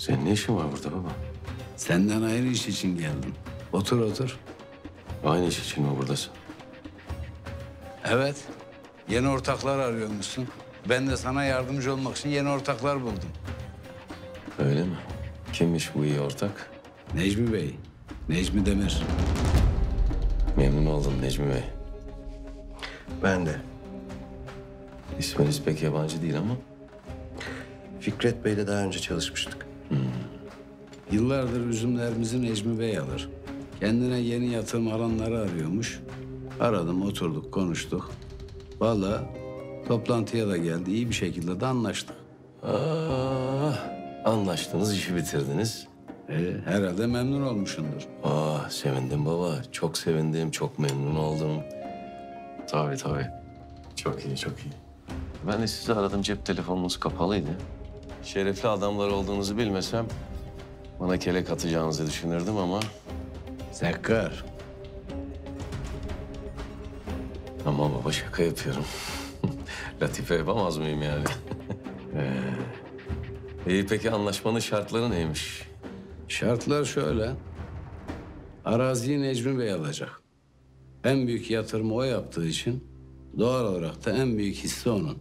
Senin ne işin var burada baba? Senden ayrı iş için geldim. Otur otur. Aynı iş için mi buradasın? Evet. Yeni ortaklar arıyormuşsun. Ben de sana yardımcı olmak için yeni ortaklar buldum. Öyle mi? Kimmiş bu iyi ortak? Necmi Bey, Necmi Demir. Memnun oldum Necmi Bey. Ben de. İsminiz pek yabancı değil ama Fikret Bey'le daha önce çalışmıştık. Yıllardır üzümlerimizi Necmi Bey alır. Kendine yeni yatırım alanları arıyormuş. Aradım, oturduk, konuştuk. Vallahi toplantıya da geldi. iyi bir şekilde de anlaştık. Ah, anlaştınız, işi bitirdiniz. Ee, herhalde memnun olmuşsundur. Ah, sevindim baba. Çok sevindim, çok memnun oldum. Tabii tabii. Çok iyi, çok iyi. Ben de sizi aradım, cep telefonunuz kapalıydı. Şerefli adamlar olduğunuzu bilmesem... ...bana kelek atacağınızı düşünürdüm ama... Sekkar, Ama baba şaka yapıyorum. Latife yapamaz mıyım yani? ee, iyi peki anlaşmanın şartları neymiş? şartlar şöyle. Araziyi Necmi Bey alacak. En büyük yatırımı o yaptığı için doğal olarak da en büyük hissi onun.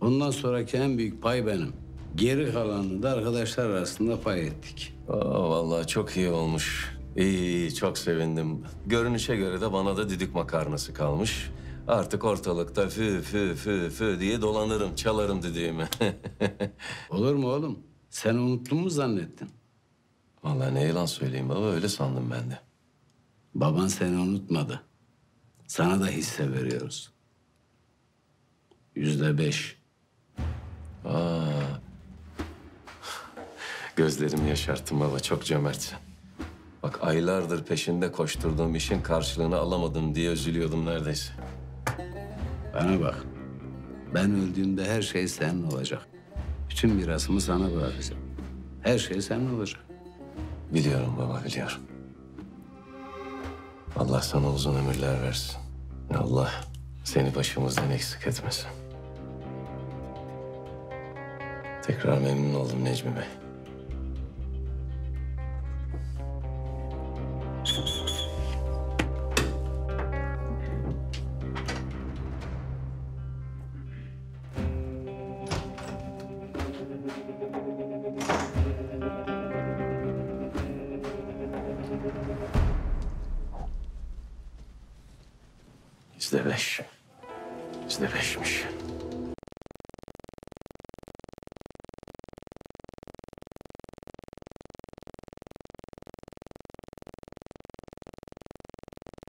Ondan sonraki en büyük pay benim. Geri kalanını da arkadaşlar arasında pay ettik. Aa, vallahi çok iyi olmuş. İyi, iyi, çok sevindim. Görünüşe göre de bana da düdük makarnası kalmış. Artık ortalıkta fü fü fü fü diye dolanırım, çalarım düdüğümü. Olur mu oğlum? Sen unuttun mu zannettin? vallahi ne yalan söyleyeyim baba, öyle sandım ben de. Baban seni unutmadı. Sana da hisse veriyoruz. Yüzde beş. Aa, gözlerimi yaşarttın baba, çok cömertsin. Bak aylardır peşinde koşturduğum işin karşılığını alamadım diye üzülüyordum neredeyse. Bana bak. Ben öldüğümde her şey senin olacak. Bütün mirasımı sana bırakacağım. Her şey senin olacak. Biliyorum baba, biliyorum. Allah sana uzun ömürler versin. Allah seni başımızdan eksik etmesin. Tekrar memnun oldum Necmi Bey. Yüzde beş. Yüzde beşmiş.